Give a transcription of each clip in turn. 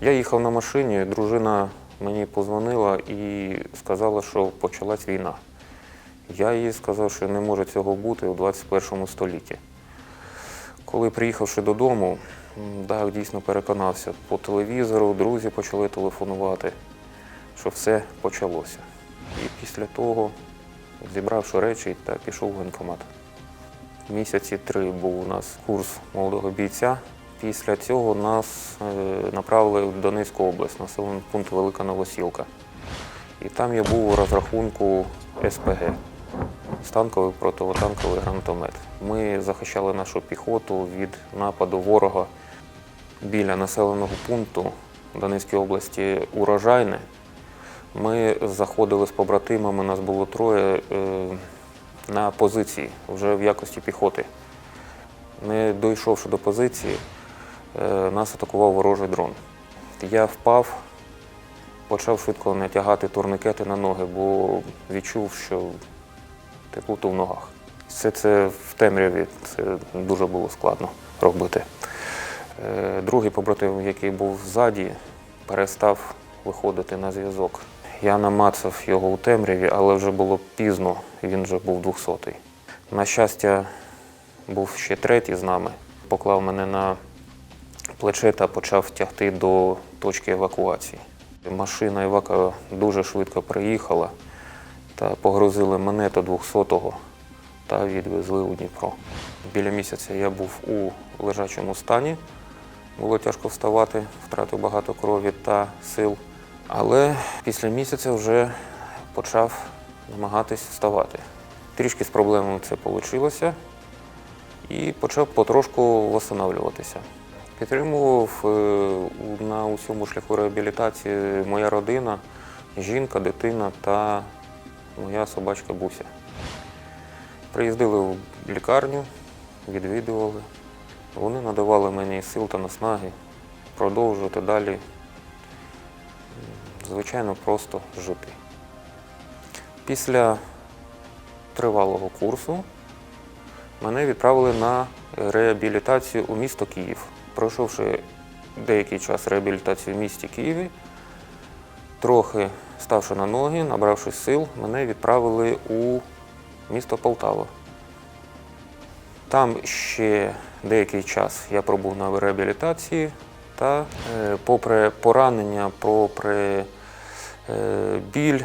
Я їхав на машині, дружина мені позвонила і сказала, що почалась війна. Я їй сказав, що не може цього бути у 21 столітті. Коли приїхавши додому, так, дійсно переконався. По телевізору друзі почали телефонувати, що все почалося. І після того, зібравши речі, та пішов в воєнкомат. Місяці три був у нас курс молодого бійця. Після цього нас е, направили в Донецьку область, населений пункт Велика Новосілка. І там я був у розрахунку СПГ станковий противотанковий гранатомет. Ми захищали нашу піхоту від нападу ворога біля населеного пункту Донецької області Урожайне. Ми заходили з побратимами, нас було троє е, на позиції вже в якості піхоти. Не дійшовши до позиції, нас атакував ворожий дрон. Я впав, почав швидко натягати турникети на ноги, бо відчув, що теплоту в ногах. Все це в темряві, це дуже було складно робити. Е, Другий побратим, який був ззаді, перестав виходити на зв'язок. Я намацав його у темряві, але вже було пізно, він вже був 200-й. На щастя, був ще третій з нами, поклав мене на плече та почав тягти до точки евакуації. Машина евака дуже швидко приїхала та погрузили мене та 200-го та відвезли у Дніпро. Біля місяця я був у лежачому стані. Було тяжко вставати, втратив багато крові та сил. Але після місяця вже почав намагатись вставати. Трішки з проблемами це вийшло і почав потрошку восстанавливатися. Підтримував е, на усьому шляху реабілітації моя родина, жінка, дитина та моя собачка Буся. Приїздили в лікарню, відвідували. Вони надавали мені сил та наснаги продовжувати далі, звичайно, просто жити. Після тривалого курсу мене відправили на реабілітацію у місто Київ. Пройшовши деякий час реабілітації в місті Києві, трохи ставши на ноги, набравшись сил, мене відправили у місто Полтава. Там ще деякий час я пробув на реабілітації, та е, попри поранення, попри е, біль,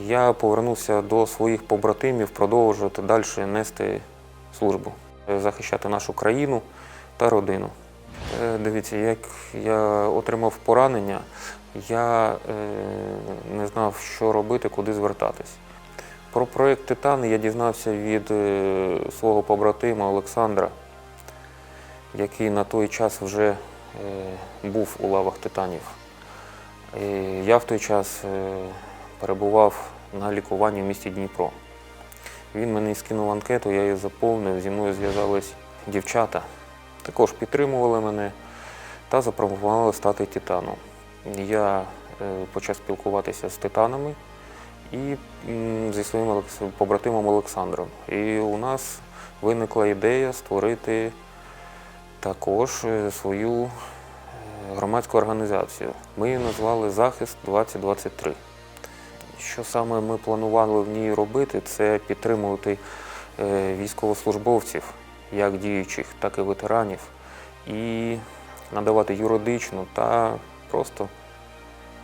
я повернувся до своїх побратимів продовжувати далі нести службу, захищати нашу країну та родину. Е, Дивіться, як я отримав поранення, я е, не знав, що робити, куди звертатись. Про проєкт Титан я дізнався від е, свого побратима Олександра, який на той час вже був у лавах титанів. Е, Я в той час перебував на лікуванні в місті Дніпро. Він мені скинув анкету, я її заповнив, зі мною зв'язались дівчата, також підтримували мене та запропонували стати титаном. Я е, почав спілкуватися з титанами і зі своїм побратимом Олександром. І у нас виникла ідея створити також е, свою е, громадську організацію. Ми її назвали Захист 2023. Що саме ми планували в ній робити, це підтримувати військовослужбовців, як діючих, так і ветеранів, і надавати юридичну та просто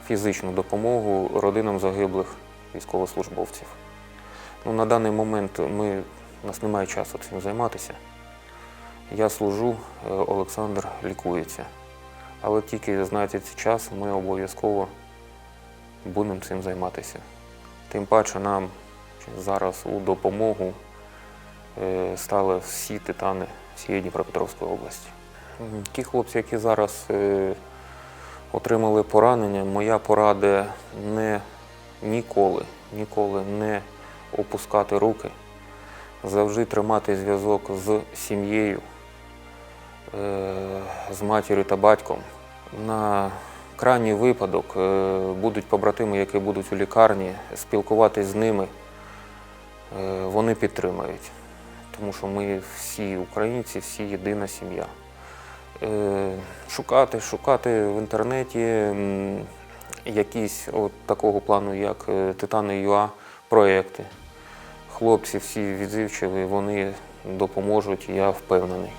фізичну допомогу родинам загиблих військовослужбовців. Ну, на даний момент ми, у нас немає часу цим займатися. Я служу, е, Олександр лікується. Але тільки знайдеться час, ми обов'язково будемо цим займатися. Тим паче нам зараз у допомогу стали всі титани всієї Дніпропетровської області. Ті хлопці, які зараз е, отримали поранення, моя порада не ніколи, ніколи не опускати руки, завжди тримати зв'язок з сім'єю, е, з матір'ю та батьком. На крайній випадок е, будуть побратими, які будуть у лікарні, спілкуватись з ними, е, вони підтримають. Тому що ми всі українці, всі єдина сім'я. Е, шукати, шукати в інтернеті якісь от такого плану, як е, Титани ЮА проекти. Хлопці всі відзивчиві, вони допоможуть, я впевнений.